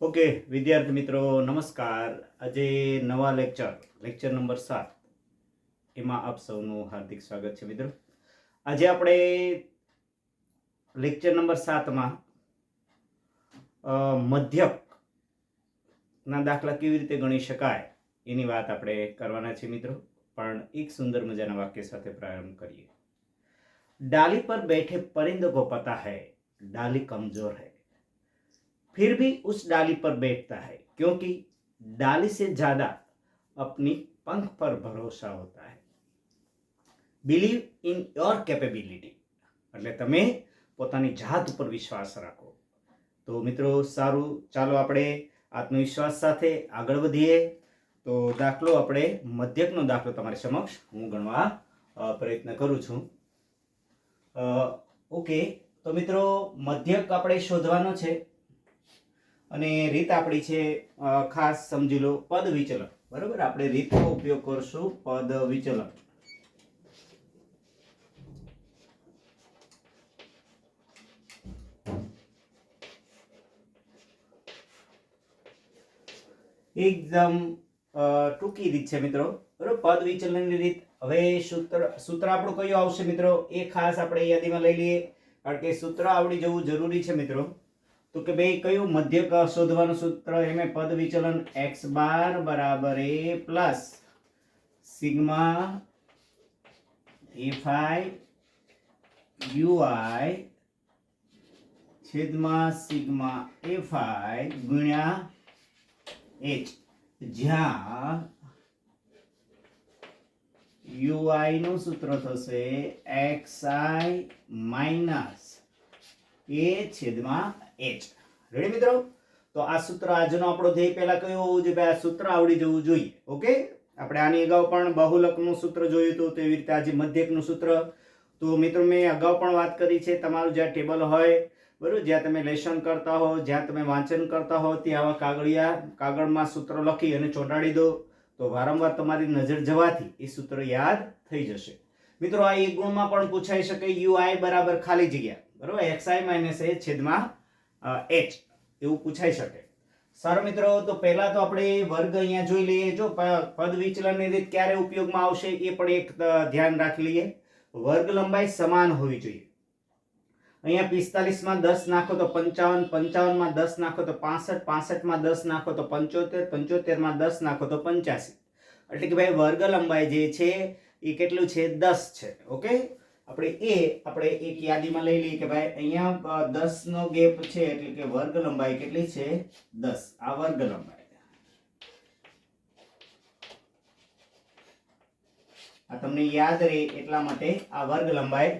Okay, વિદ્યાર્થી મિત્રો, નમસ્કાર. આજે નવા લેક્ચર લેક્ચર નંબર સાત. એમાં આપ સૌનું હાર્દિક સ્વાગત છે મિત્રો. આજે આપણે લેક્ચર નંબર સાતમાં મધ્યકના દાખલા કેવી રીતે ગણી શકાય એની વાત આપણે કરવાના છીએ મિત્રો. પણ એક સુંદર મજાના વાક્ય સાથે પ્રારંભ કરીએ. ડાલી પર બેઠે પરિંદ ગોપાતા હૈ, ડાલી કમજોર હૈ. फिर भी उस डाली पर बैठता है क्योंकि डाली से ज्यादा अपनी पंख पर भरोसा होता है બિલીવ ઇન યોર કેપેબિલિટી એટલે તમે પોતાની જાત ઉપર વિશ્વાસ રાખો તો મિત્રો સારું ચાલો આપણે આત્મવિશ્વાસ સાથે આગળ વધીએ તો દાખલો આપણે મધ્યકનો દાખલો તમારી સમક્ષ હું ગણવા અ, પ્રયત્ન કરું છું અ, ઓકે તો મિત્રો મધ્યક આપણે શોધવાનો છે અને રીત આપણી છે ખાસ સમજી લો પદ વિચલન બરાબર? આપણે રીતનો ઉપયોગ કરશું પદ વિચલન એકદમ ટૂંકી રીત છે મિત્રો. બરોબર? પદ વિચલનની રીત. હવે સૂત્ર સૂત્ર આપણું કયું આવશે મિત્રો? એ ખાસ આપણે યાદીમાં લઈ લઈએ. કારણ કે સૂત્ર આવડી જવું જરૂરી છે મિત્રો. તો કે ભાઈ, કયું મધ્યક શોધવાનું સૂત્ર એમ પદ વિચલન એક્સ બાર બરાબર A plus sigma FI UI છેદમાં સિગ્મા એફઆઈ ગુણ્યા એચ. જ્યાં યુઆઈ નું સૂત્ર થશે એક્સ આઈ માઇનસ એ છેદમાં એચ રેડી મિત્રો? તો આ સૂત્ર આજનો આપણો ધ્યેય પહેલા કયો હોવું જોઈએ? ભાઈ, આ સૂત્ર આવડી જવું જોઈએ. ઓકે આપણે આની અગાઉ પણ બહુલકનું સૂત્ર જોયું હતું, તો એવી રીતે આજે મધ્યકનું સૂત્ર. તો મિત્રો, મેં અગાઉ પણ વાત કરી છે, તમારું જ્યાં ટેબલ હોય, બરાબર, જ્યાં તમે લેશન કરતા હો, જ્યાં તમે વાંચન કરતા હો, ત્યાં આવા કાગળિયા, કાગળમાં સૂત્ર લખી અને ચોંટાડી દો. તો વારંવાર તમારી નજર જવાથી એ સૂત્ર યાદ થઈ જશે. મિત્રો, આ એક ગુણમાં પણ પૂછાઈ શકે યુ આઈ બરાબર ખાલી જગ્યા. બરાબર? એક્સ આઈ માઇનસ એ છેદમાં એચ, એવું પૂછાઈ શકે. સારું મિત્રો, તો પહેલા તો આપણે વર્ગ અહીંયા જોઈ લઈએ. જો પદ વિચલનની રીત ક્યારે ઉપયોગમાં આવશે એ પણ એક ધ્યાન રાખી લઈએ. વર્ગ લંબાઈ સમાન હોવી જોઈએ. અહીંયા પિસ્તાલીસમાં દસ નાખો તો પંચાવન, પંચાવનમાં દસ નાખો તો પાસઠ, પાસઠમાં દસ નાખો તો પંચોતેર, પંચોતેરમાં દસ નાખો તો પંચ્યાસી. એટલે કે ભાઈ વર્ગ લંબાઈ જે છે એ કેટલું છે? દસ છે, ઓકે? આપણે એ, આપણે એક યાદીમાં લઈ લઈએ કે ભાઈ અહીંયા દસ નો ગેપ છે એટલે કે વર્ગ લંબાઈ કેટલી છે? દસ. આ વર્ગ લંબાઈ. આ તમને યાદ રહે એટલા માટે આ વર્ગ લંબાઈ.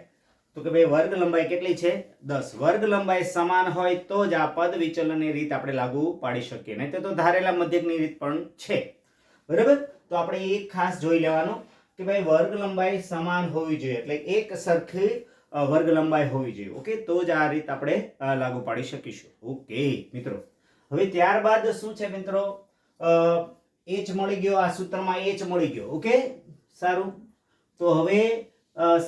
તો કે ભાઈ વર્ગ લંબાઈ કેટલી છે? દસ. વર્ગ લંબાઈ સમાન હોય તો જ આ પદ વિચલનની રીત આપણે લાગુ પાડી શકીએ. નહીં તો ધારેલા મધ્યકની રીત પણ છે. બરાબર? તો આપણે એક ખાસ જોઈ લેવાનું. કે ભાઈ વર્ગ લંબાઈ સમાન હોવી જોઈએ. એટલે એક સરખી વર્ગ લંબાઈ હોવી જોઈએ. ઓકે? તો જ આ રીત આપણે લાગુ પાડી શકીશું. ઓકે, મિત્રો. હવે ત્યારબાદ શું છે, મિત્રો? એચ મળી ગયો. આ સૂત્રમાં એચ મળી ગયો. ઓકે? સારું. તો હવે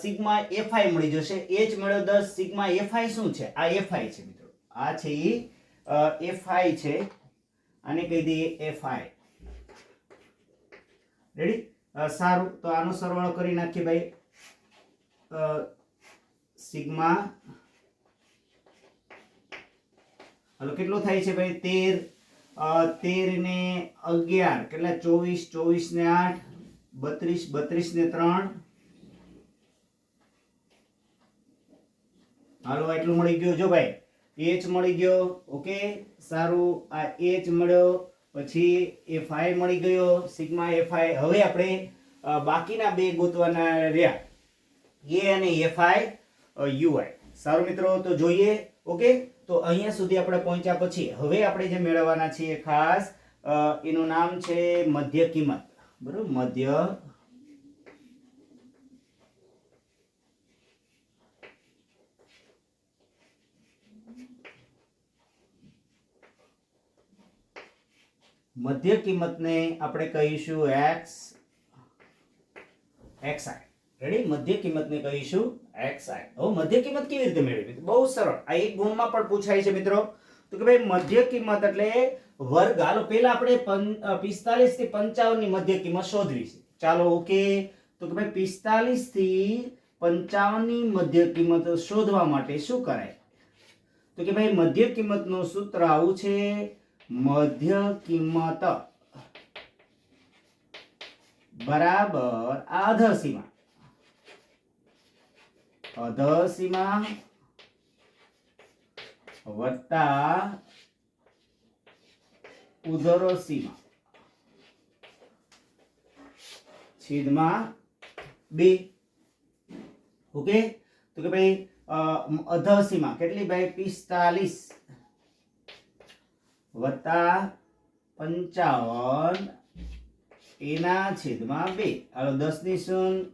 સિગ્મા એફઆઈ મળી જશે. એચ મળ્યો દસ, સિગ્મા એફઆઈ શું છે? આ એફઆઈ છે, મિત્રો. આ છે એ એફઆઈ છે. આને કહી દઈએ એફઆઈ રેડી સારું. તો આનો સરવાળો કરી નાખીએ ભાઈ. સિગ્મા. હલો, કેટલો થાય છે ભાઈ? તેર. તેર ને અગિયાર. કેટલા? ચોવીસ ચોવીસ ને આઠ. બત્રીસ બત્રીસ ને ત્રણ. હાલો એટલું મળી ગયું. જો ભાઈ એચ મળી ગયો. ઓકે? સારું. આ એચ મળ્યો. પછી એફ આઈ મળી ગયો, સિગ્મા એફ આઈ હવે આપણે બાકીના બે ગોતવાના રહ્યા. એ અને એફ આઈ યુઆઈ સારું મિત્રો, તો જોઈએ. ઓકે? તો અહીંયા સુધી આપણે પહોંચ્યા પછી, હવે આપણે જે મેળવવાના છીએ ખાસ એનું નામ છે મધ્ય કિંમત. બરોબર? મધ્ય મધ્ય કિંમતને આપણે કહીશું એક્સ એક્સ આઈ રેડી મધ્ય કિંમતને કહીશું એક્સ આઈ હવે મધ્ય કિંમત કેવી રીતે મેળવી બહુ સરળ. આ એક ગુણમાં પણ પૂછાય છે મિત્રો. તો કે ભાઈ મધ્ય કિંમત એટલે વર્ગ. હાલો, પહેલા આપણે પિસ્તાલીસથી પંચાવનની મધ્ય કિંમત શોધવી છે. ચાલો, ઓકે. તો કે ભાઈ પિસ્તાલીસથી પંચાવનની મધ્ય કિંમત શોધવા માટે શું કરાય? તો કે ભાઈ મધ્ય કિંમતનું સૂત્ર આવું છે. મધ્ય કિંમત બરાબર અધસીમા અધસીમા વત્તા ઉધરો સીમા. છેદમાં બે. ઓકે? તો કે ભાઈ અધસીમા કેટલી? ભાઈ પિસ્તાલીસ. વત્તા પંચાવન. એના છેદમાં બે. દસની શૂન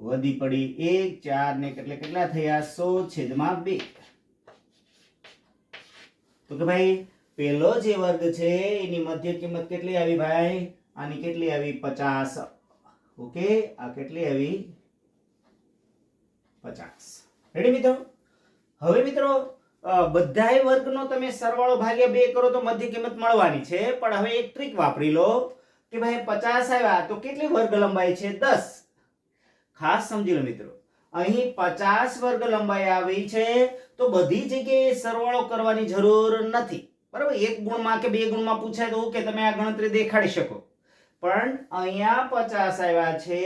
વધી પડી એક, ચાર ને કેટલે કેટલા થયા? સો છેદમાં બે. તો કે ભાઈ, પેલો જે વર્ગ છે, એની મધ્ય કિંમત કેટલી આવી ભાઈ? આની કેટલી આવી? પચાસ. ઓકે, આ કેટલી આવી? પચાસ. રેડી મિત્રો? હવે મિત્રો બધાય વર્ગનો તમે સરવાળો ભાગ્યા બે કરો તો મધ્ય કિંમત મળવાની છે. પણ હવે એક ટ્રીક વાપરી લો કે ભાઈ પચાસ આવ્યા તો કેટલી વર્ગ લંબાઈ છે? દસ. ખાસ સમજી લો મિત્રો. અહીં પચાસ વર્ગ લંબાઈ આવી છે તો બધી જગ્યાએ સરવાળો કરવાની જરૂર નથી. બરાબર? એક ગુણમાં કે બે ગુણમાં પૂછાય તો કે તમે આ ગણતરી દેખાડી શકો. પણ અહીંયા પચાસ આવ્યા છે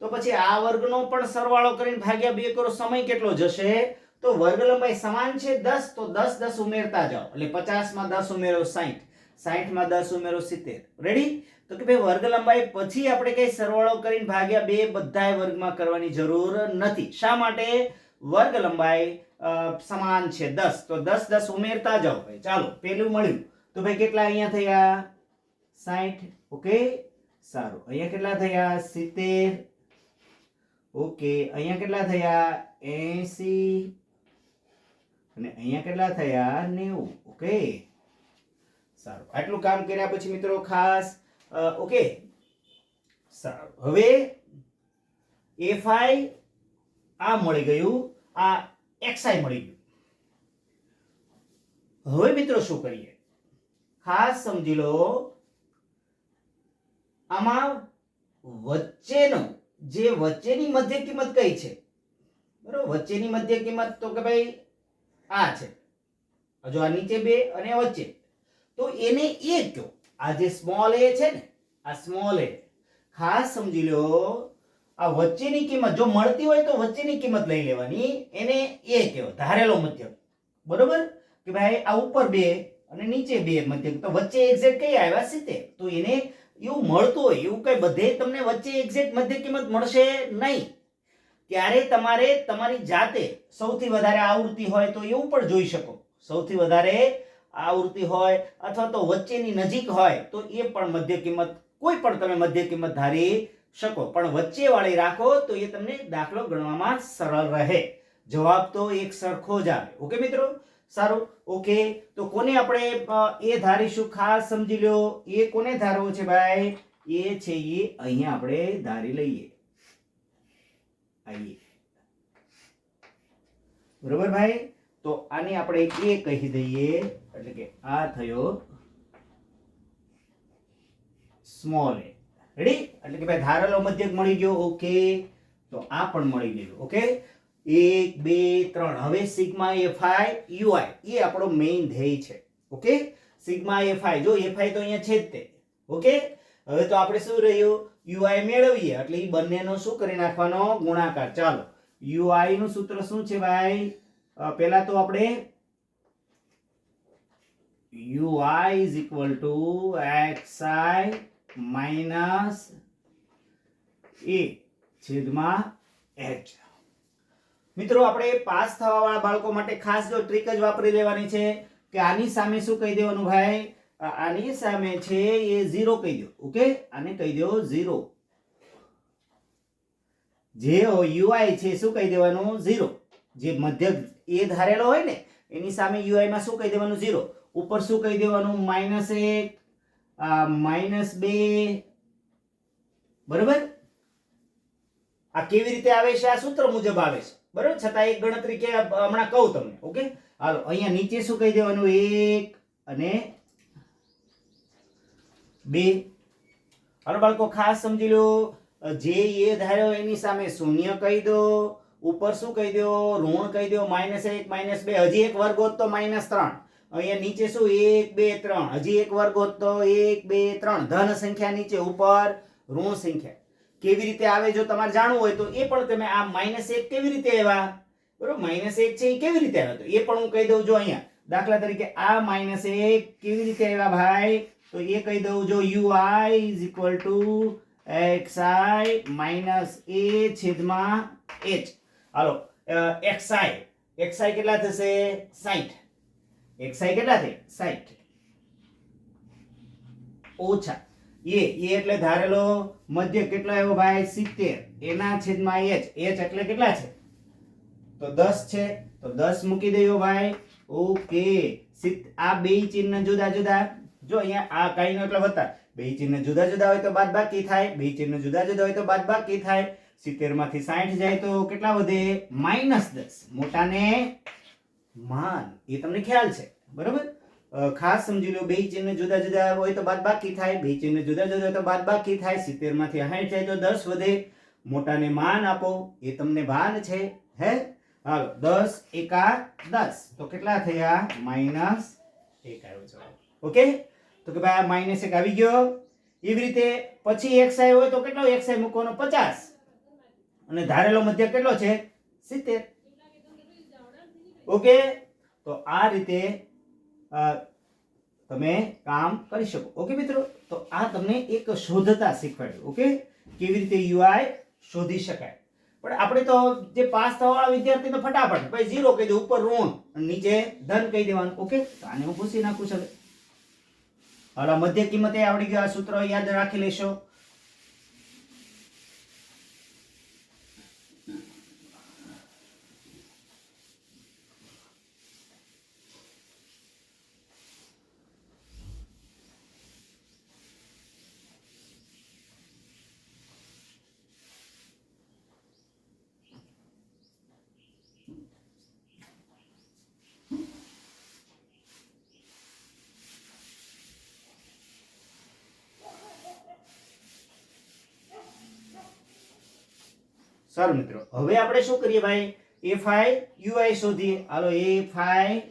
તો પછી આ વર્ગનો પણ સરવાળો કરીને ભાગ્યા બે કરો. સમય કેટલો જશે? તો વર્ગ લંબાઈ સમાન છે દસ, તો દસ દસ ઉમેરતા જાઓ. એટલે પચાસમાં દસ ઉમેરો સાહીઠ સાહીઠમાં દસ ઉમેરો સિત્તેર. રેડી તો કે ભાઈ વર્ગ લંબાઈ પછી આપણે કઈ સરવાળો કરીને ભાગ્યા બે બધાય વર્ગમાં કરવાની જરૂર નથી. શા માટે? વર્ગ લંબાઈ સમાન છે દસ. તો દસ દસ ઉમેરતા જાઓ ભાઈ. ચાલો, પેલું મળ્યું. તો ભાઈ કેટલા અહીંયા થયા? સાહીઠ ઓકે? સારું. અહીંયા કેટલા થયા? સિત્તેર. ઓકે. અહીંયા કેટલા થયા? એસી. અને અહીંયા કેટલા થયા? નેવું. ઓકે. સારું. આટલું કામ કર્યા પછી મિત્રો ખાસ ઓકે. સારું. હવે એફ આઈ આ મળી ગયું. આ એક્સઆઈ મળી ગયું. હવે મિત્રો શું કરીએ? ખાસ સમજી લો. આમાં વચ્ચેનો, જે વચ્ચેની મધ્ય કિંમત કઈ છે? બરોબર. વચ્ચેની મધ્ય કિંમત તો કે ભાઈ આ છે. હજુ આ નીચે બે અને વચ્ચે. તો એને એ કયો? આ જે સ્મોલ એ છે ને, આ સ્મોલ એ ખાસ સમજી લો, આ વચ્ચેની કિંમત જો મળતી હોય તો વચ્ચેની કિંમત લઈ લેવાની. એને એ કયો? ધારેલો મધ્યક. બરોબર? કે ભાઈ આ ઉપર બે અને નીચે બે મધ્યક. તો વચ્ચે એક્ઝેક્ટ કઈ આવ્યા? સિત્તેર. તો એને એવું મળતું હોય, એવું કઈ બધે તમને વચ્ચે એક્ઝેક્ટ મધ્ય કિંમત મળશે નહીં. ત્યારે તમારે તમારી જાતે સૌથી વધારે આવૃત્તિ હોય તો એવું પણ જોઈ શકો. સૌથી વધારે આવૃત્તિ હોય અથવા તો વચ્ચેની નજીક હોય તો એ પણ મધ્ય કિંમત, કોઈ પણ તમે મધ્ય કિંમત ધારી શકો. પણ વચ્ચે વાળી રાખો તો એ તમને દાખલો ગણવામાં સરળ રહે. જવાબ તો એક સરખો જ આવે. ઓકે મિત્રો? સારું. ઓકે. તો કોને આપણે એ ધારીશું? ખાસ સમજી લો એ કોને ધારવો છે ભાઈ? એ છે એ અહીંયા આપણે ધારી લઈએ. આઈએ. બરોબર ભાઈ? તો આને આપણે એ કહી દઈએ, એટલે કે આ થયો સ્મોલ એ રેડી એટલે કે ભાઈ ધારેલો મધ્યક મળી ગયો ઓકે તો આ પણ મળી ગયું ઓકે એક, બે, ત્રણ. હવે સિગ્મા એફઆઈ યુઆઈ. એ આપણો મેઇન ધ્યેય છે ઓકે સિગ્મા એફઆઈ જો એફઆઈ તો અહીંયા છે જ તે ઓકે હવે તો આપણે શું રહ્યું? યુઆઈ મેળવીએ એટલે એ બંનેનો શું કરી નાખવાનો ગુણાકાર. ચાલો યુઆઈ નું સૂત્ર શું છે ભાઈ? પહેલા તો આપણે UI is equal to XI minus A છેદમાં એચ મિત્રો, આપણે પાસ થવા વાળા બાળકો માટે ખાસ જો ટ્રીક જ વાપરી લેવાની છે કે આની સામે શું કહી દેવાનું ભાઈ? આની સામે છે એ ઝીરો કહી દો, ઓકે? આને કહી દો ઝીરો. જે યુઆઈ છે, શું કહી દેવાનું? ઝીરો. જે મધ્ય એ ધારેલો હોય ને, એની સામે યુઆઈ માં શું કહી દેવાનું? ઝીરો. ઉપર શું કહી દેવાનું? માઇનસ એક માઇનસ બે. બરોબર? આ કેવી રીતે આવે છે? આ સૂત્ર મુજબ આવે છે. બરાબર? છતાં એક ગણતરી કે હમણાં કહું તમને, ઓકે? હાલો, અહીંયા નીચે શું કહી દેવાનું? એક અને બે. હાલો બાળકો, ખાસ સમજી લો. જે એ ધાર્યો એની સામે શૂન્ય કહી દો, ઉપર શું કહી દો? ઋણ કહી દો, માઇનસ એક, માઇનસ બે. હજી એક વર્ગ હોત તો માઇનસ ત્રણ. અહીંયા નીચે શું? એક, બે, ત્રણ. હજી એક વર્ગ હોત તો એક, બે, ત્રણ. ધન સંખ્યા નીચે, ઉપર ઋણ સંખ્યા. કેવી રીતે આવે જો તમારે જાણવું હોય તો એ પણ તમે આ માઇનસ એક કેવી રીતે આવ્યા? બરોબર? માઇનસ એક છે એ કેવી રીતે આવ્યો? તો એ પણ હું કહી દઉં જો અહીંયા. દાખલા તરીકે આ માઇનસ એક કેવી રીતે આવ્યા ભાઈ? તો એ કહી દઉં જો U I is equal to X I minus A છેદમાં એચ હાલો એક્સ આઈ એક્સ આઈ કેટલા થશે સાઠ એક્સ આઈ કેટલા થાય સાઠ ઓછા એ એ એટલે ધારેલો મધ્ય કેટલો આવ્યો ભાઈ સિત્તેર એના છેદમાં એચ એચ એટલે કેટલા છે તો દસ છે તો દસ મૂકી દઈએ ભાઈ ઓકે સિત્ત આ બે ચિહ્ન જુદા જુદા જો અહીંયા આ કઈ નો એટલે વત્તા. બે ચિહ્ન જુદા જુદા હોય તો બાદ બાકી થાય. બે ચિહ્ન જુદા જુદા હોય તો બાદ બાકી થાય. સિત્તેરમાંથી સાઠ જાય તો કેટલા વધે? માઇનસ દસ. મોટાને માન. એ તમને ખ્યાલ છે. બરોબર? ખાસ સમજી લો, બે ચિહ્ન જુદા જુદા હોય તો બાદ બાકી થાય. બે ચિહ્ન જુદા જુદા હોય તો બાદ બાકી થાય. સિત્તેરમાંથી સાઠ જાય તો દસ વધે. મોટાને માન આપો. એ તમને ભાન છે. હે? હાલો, દસ એકા દસ. તો કેટલા થયા? માઇનસ એક આવ્યો જવાબ ઓકે? તો કે ભાઈ આ માઇનસ એક આવી ગયો. એવી રીતે પછી એક્સ આઈ હોય તો કેટલો એક્સ આઈ મૂકવાનો પચાસ. અને ધારેલો મધ્ય કેટલો છે? સિત્તેર. ઓકે? તો આ રીતે તમે કામ કરી શકો. ઓકે મિત્રો? તો આ તમને એક શોધતા શીખવાડ્યું. ઓકે? કેવી રીતે યુઆઈ શોધી શકાય? પણ આપણે તો જે પાસ થવાવાળા વિદ્યાર્થી તો ફટાફટ, ભાઈ ઝીરો કહી દે, ઉપર ઋણ નીચે ધન કહી દેવાનું. ઓકે? તો આને હું ભૂસી નાખું છું હવે. મધ્ય કિંમતે આવડી ગયો આ સૂત્ર યાદ રાખી લેશો સારું મિત્રો. હવે આપણે શું કરીએ ભાઈ? એફ આઈ યુઆઈ શોધીએ. હાલો એફ આઈ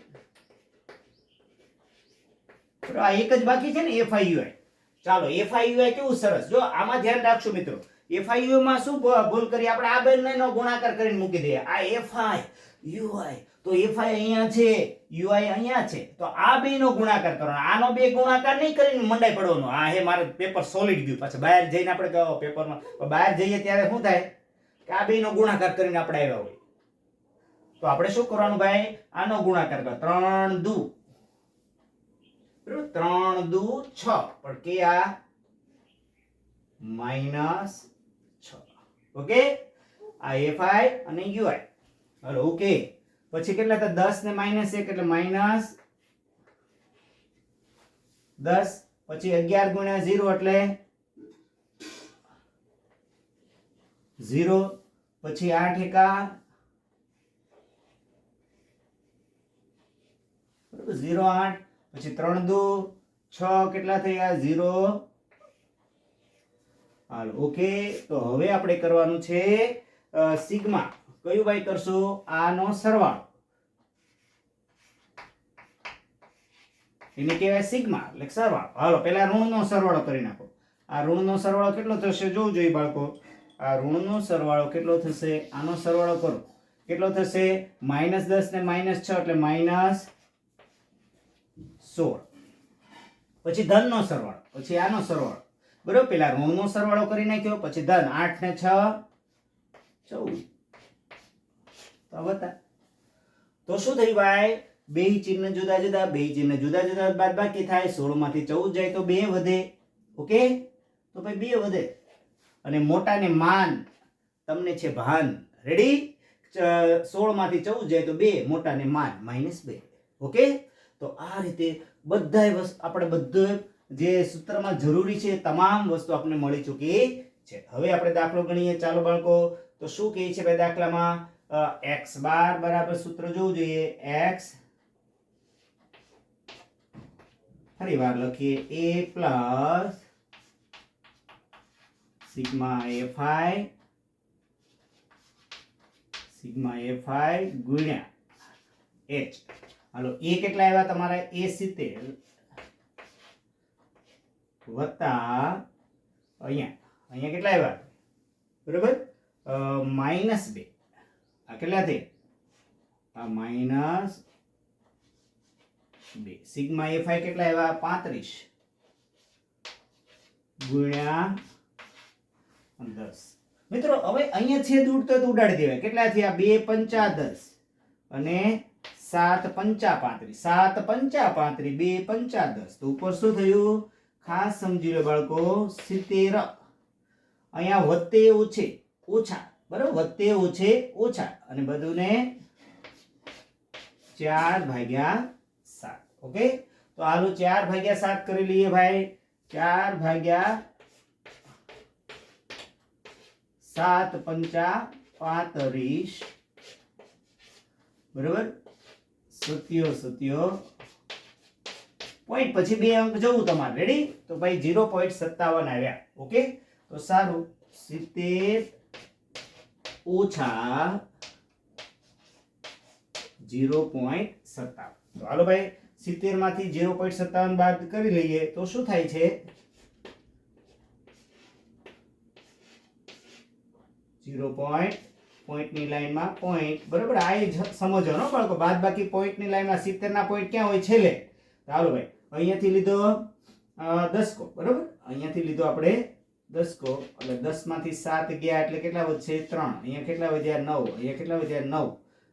આ એક જ બાકી છે ને? એફ આઈ યુઆઈ ચાલો એફ આઈ યુઆઈ કેવું સરસ. જો, આમાં ધ્યાન રાખશો મિત્રો. એફ આઈ યુઆઈ માં શું ભૂલ કરી આપણે આ બંનેનો ગુણાકાર કરીને મૂકી દઈએ. આ એફ આઈ યુઆઈ તો એફ આઈ અહીંયા છે યુઆઈ અહીંયા છે. તો આ બેનો ગુણાકાર કરવાનો. આનો બે ગુણાકાર નહીં કરીને મંડાઈ પડવાનો. આ હે, મારે પેપર સોલિડ ગયું. પાછા બહાર જઈને આપણે પેપરમાં બહાર જઈએ ત્યારે શું થાય? કે આ બેનો ગુણાકાર કરીને આપણે આવ્યા હોય. તો આપણે શું કરવાનું ભાઈ? આનો ગુણાકાર કરો. ત્રણ દુ? ત્રણ દુ છ. પણ કે આ? માઇનસ છ. ઓકે? આ એફ આઈ અને યુઆઈ હલો, ઓકે. પછી કેટલા હતા? દસ ને માઇનસ એક એટલે માઇનસ દસ. પછી અગિયાર ગુણ્યા ઝીરો એટલે ઝીરો. પછી આઠ એકા ઝીરો આઠ, પછી ત્રણ દુ, છ કેટલા થયા? ઝીરો. હાલ, ઓકે, તો હવે આપણે કરવાનું છે સિગ્મા. કયું ભાઈ કરશું? આનો સરવાળો. એને કહેવાય સિગ્મા, એટલે સરવાળો. હાલો, પહેલા ઋણનો સરવાળો કરી નાખો. આ ઋણનો સરવાળો કેટલો થશે? જોવું જોઈએ બાળકો. આ ઋણનો સરવાળો કેટલો થશે? આનો સરવાળો કરો. કેટલો થશે? માઇનસ દસ ને માઇનસ છ એટલે માઇનસ સોળ. પછી ધનનો સરવાળો, પછી આનો સરવાળો. બરોબર? પેલા ઋણનો સરવાળો કરી નાખ્યો, પછી ધન આઠ ને છ, ચૌદ. તો બતા. તો શું થયું ભાઈ? બે ચિહ્ન જુદા જુદા, બે ચિહ્ન જુદા જુદા બાદ બાકી થાય. સોળમાંથી ચૌદ જાય તો બે વધે. ઓકે? તો ભાઈ બે વધે. અને મોટાને માન. તમને છે ભાન. રેડી સોળમાંથી ચૌદ જાય તો બે, મોટાને માન. માઇનસ બે. ઓકે તો આ રીતે બધાય વસ્તુ, આપણે બધું જે સૂત્રમાં જરૂરી છે, તમામ વસ્તુ આપણને મળી ચૂકી છે. હવે આપણે દાખલો ગણીએ. ચાલો બાળકો, તો શું કહે છે ભાઈ દાખલામાં? એક્સ બાર બરાબર સૂત્ર જોવું જોઈએ. એક્સ ફરી વાર લખીએ. A plus sigma F I sigma ગુણ્યા એચ હાલો એ કેટલા આવ્યા તમારા? એ સિત્તેર વત્તા અહીંયા. અહીંયા કેટલા આવ્યા? બરોબર? માઇનસ બે. આ કેટલા થઈ આ માઇનસ બે. સિગ્મા એફ કેટલા આવ્યા? પાંત્રીસ. ગુણ્યા દસ. મિત્રો, હવે અહીંયા છેદ ઉડતો તો ઉડાડી દેવાય. કેટલા થયા? બે પંચા દસ. અને સાત પંચા પાંત્રીસ. સાત પંચા પાંત્રીસ, બે પંચા દસ. તો ઉપર શું થયું? ખાસ સમજી લો બાળકો, સિત્તેર. અહીંયા વધતે ઓછે, ઓછા. બરાબર? વધતે ઓછે, ઓછા. અને બધુંને ચાર ભાગ્યા સાત. ઓકે? તો હાલો ચાર ભાગ્યા સાત કરી લઈએ ભાઈ. ચાર ભાગ્યા સાત પંચા પાંત્રીસ. બરોબર? સત્યો સત્યો. પોઈન્ટ પછી બે અંક જવું તમારે. રેડી તો ભાઈ જીરો પોઈન્ટ સત્તાવન આવ્યા. ઓકે તો સારું. સિત્તેર ઓછા જીરો પોઈન્ટ સત્તાવન. તો હાલો ભાઈ સિત્તેરમાંથી જીરો પોઈન્ટ સત્તાવન બાદ કરી લઈએ તો શું થાય છે? જીરો પોઈન્ટ પોઈન્ટની લાઈનમાં પોઈન્ટ બરાબર? આ એ સમજો સમજવાનો બાળકો. બાદ બાકી પોઈન્ટની લાઈનમાં સિત્તેરના પોઈન્ટ ક્યાં હોય? છેલ્લે. ચાલો ભાઈ. અહીંયાથી લીધો દસકો. બરાબર? અહીંયાથી લીધો આપણે દસકો. એટલે દસમાંથી સાત ગયા એટલે કેટલા વધશે? ત્રણ. અહીંયા કેટલા વધ્યા? નવ. અહીંયા કેટલા વધ્યા? નવ.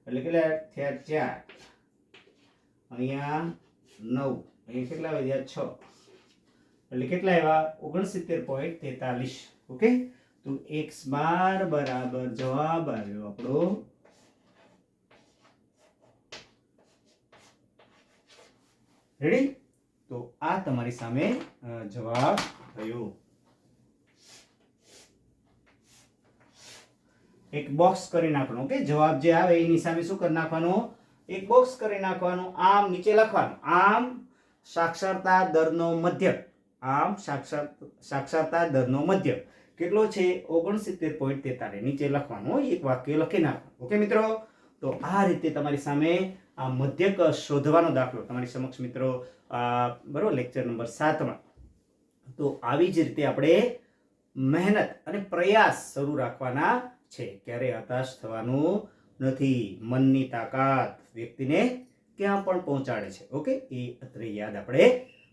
એટલે કેટલા થયા? ચાર. અહીંયા નવ. અહીંયા કેટલા વધ્યા? છ. એટલે કેટલા આવ્યા? ઓગણસિત્તેર પોઈન્ટ તેતાલીસ. ઓકે? તો એક્સ બાર બરાબર જવાબ આવ્યો આપણો. રેડી તો આ તમારી સામે જવાબ થયો. એક બોક્સ કરી નાખવાનો ઓકે જવાબ જે આવે એની સામે શું કરી નાખવાનો? એક બોક્સ કરી નાખવાનો, આમ નીચે લખવાનું. આમ સાક્ષરતા દરનો મધ્યક આમ સાક્ષર, સાક્ષરતા દરનો મધ્યક કેટલો છે? ઓગણસિત્તેર પોઈન્ટ તેતાલીસ નીચે લખવાનું એક વાક્ય લખી નાખવાનું. ઓકે મિત્રો? તો આ રીતે તમારી સામે આ મધ્યક શોધવાનો દાખલો તમારી સમક્ષ, મિત્રો બરોબર લેક્ચર નંબર સાતમાં. તો આવી જ રીતે આપણે મહેનત અને પ્રયાસ શરૂ રાખવાના છે. ક્યારે હતાશ થવાનું નથી. મનની તાકાત વ્યક્તિને ક્યાં પણ પહોંચાડે છે. ઓકે એ અત્રે યાદ આપણે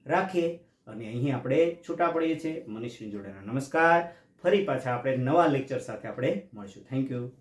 રાખીએ. અને અહીં આપણે છૂટા પડીએ છીએ. મનીષની જોડેના નમસ્કાર. ફરી પાછા આપણે નવા લેક્ચર સાથે આપણે મળીશું. Thank you